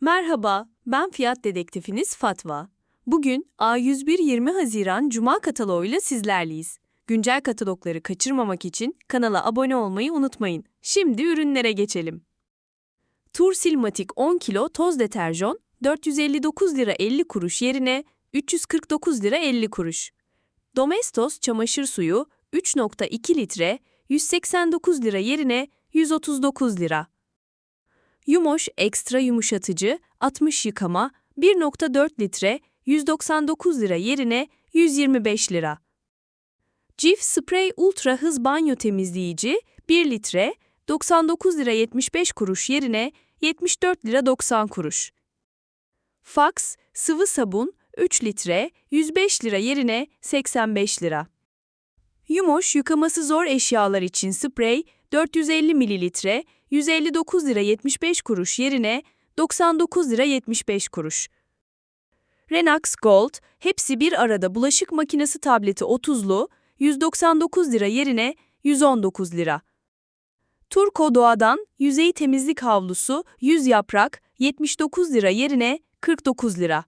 Merhaba, ben fiyat dedektifiniz Fatva. Bugün A101 20 Haziran Cuma kataloğuyla sizlerleyiz. Güncel katalogları kaçırmamak için kanala abone olmayı unutmayın. Şimdi ürünlere geçelim. Tur Silmatik 10 kilo toz deterjan 459 lira 50 kuruş yerine 349 lira 50 kuruş. Domestos çamaşır suyu 3.2 litre 189 lira yerine 139 lira. Yumoş ekstra yumuşatıcı 60 yıkama 1.4 litre 199 lira yerine 125 lira. Cif Spray Ultra Hız Banyo Temizleyici 1 litre 99 lira 75 kuruş yerine 74 lira 90 kuruş. Fax Sıvı Sabun 3 litre 105 lira yerine 85 lira. Yumoş yıkaması zor eşyalar için sprey 450 mililitre 159 lira 75 kuruş yerine 99 lira 75 kuruş. Renax Gold hepsi bir arada bulaşık makinesi tableti 30'lu 199 lira yerine 119 lira. Turko Doğa'dan yüzey temizlik havlusu 100 yaprak 79 lira yerine 49 lira.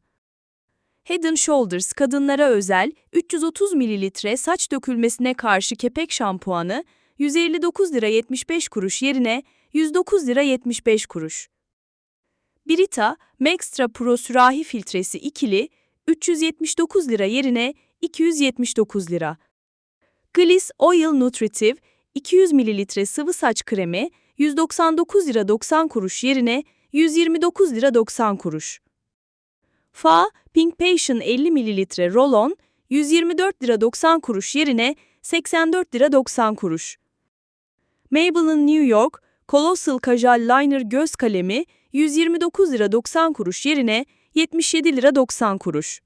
Head Shoulders kadınlara özel 330 mililitre saç dökülmesine karşı kepek şampuanı 159 lira 75 kuruş yerine 109 lira 75 kuruş. Brita Maxtra Pro sürahi filtresi ikili 379 lira yerine 279 lira. Gliss Oil Nutritive 200 mililitre sıvı saç kremi 199 lira 90 kuruş yerine 129 lira 90 kuruş. Fa Pink Passion 50 mililitre roll-on 124 lira 90 kuruş yerine 84 lira 90 kuruş. Maybelline New York Colossal Kajal Liner göz kalemi 129 lira 90 kuruş yerine 77 lira 90 kuruş.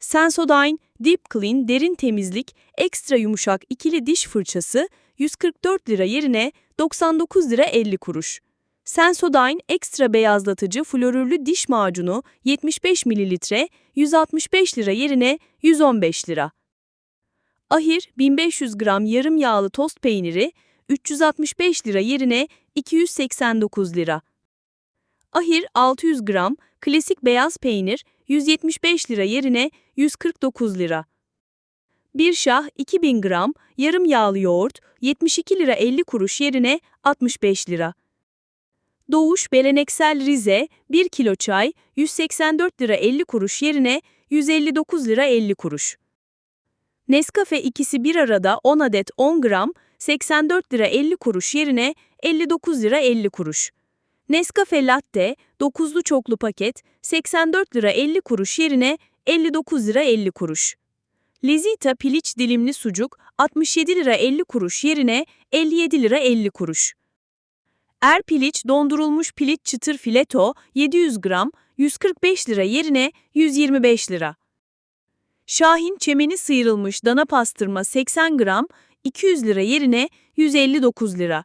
Sensodyne Deep Clean derin temizlik ekstra yumuşak ikili diş fırçası 144 lira yerine 99 lira 50 kuruş. Sensodyne ekstra beyazlatıcı florürlü diş macunu 75 mililitre 165 lira yerine 115 lira. Ahir 1500 gram yarım yağlı tost peyniri 365 lira yerine 289 lira. Ahir 600 gram klasik beyaz peynir 175 lira yerine 149 lira. Bir şah 2000 gram yarım yağlı yoğurt 72 lira 50 kuruş yerine 65 lira. Doğuş Beleneksel Rize 1 kilo çay 184 lira 50 kuruş yerine 159 lira 50 kuruş. Nescafe ikisi bir arada 10 adet 10 gram 84 lira 50 kuruş yerine 59 lira 50 kuruş. Nescafe Latte 9'lu çoklu paket 84 lira 50 kuruş yerine 59 lira 50 kuruş. Lezita piliç dilimli sucuk 67 lira 50 kuruş yerine 57 lira 50 kuruş. Er piliç dondurulmuş piliç çıtır fileto 700 gram 145 lira yerine 125 lira. Şahin çemeni sıyrılmış dana pastırma 80 gram 200 lira yerine 159 lira.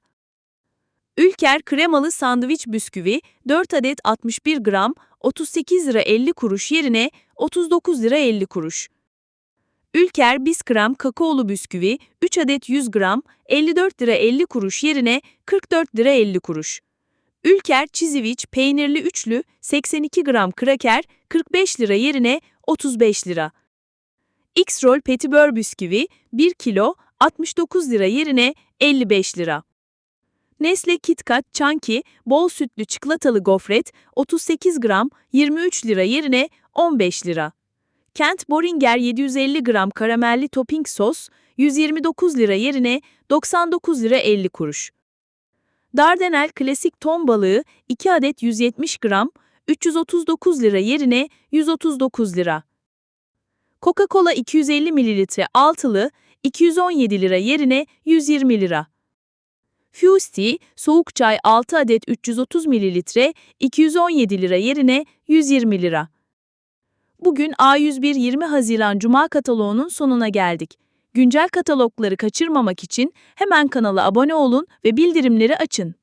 Ülker kremalı sandviç bisküvi 4 adet 61 gram 38 lira 50 kuruş yerine 39 lira 50 kuruş. Ülker biskrem kakaolu bisküvi 3 adet 100 gram 54 lira 50 kuruş yerine 44 lira 50 kuruş. Ülker çiziviç peynirli üçlü 82 gram kraker 45 lira yerine 35 lira. X-Roll petibör bisküvi 1 kilo 69 lira yerine 55 lira. Nesle KitKat Chunky bol sütlü çikolatalı gofret 38 gram 23 lira yerine 15 lira. Kent Boringer 750 gram karamelli topping sos 129 lira yerine 99 lira 50 kuruş. Dardanel klasik ton balığı 2 adet 170 gram 339 lira yerine 139 lira. Coca-Cola 250 mililitre altılı 217 lira yerine 120 lira. Fusti soğuk çay 6 adet 330 mililitre 217 lira yerine 120 lira. Bugün A101 20 Haziran Cuma kataloğunun sonuna geldik. Güncel katalogları kaçırmamak için hemen kanala abone olun ve bildirimleri açın.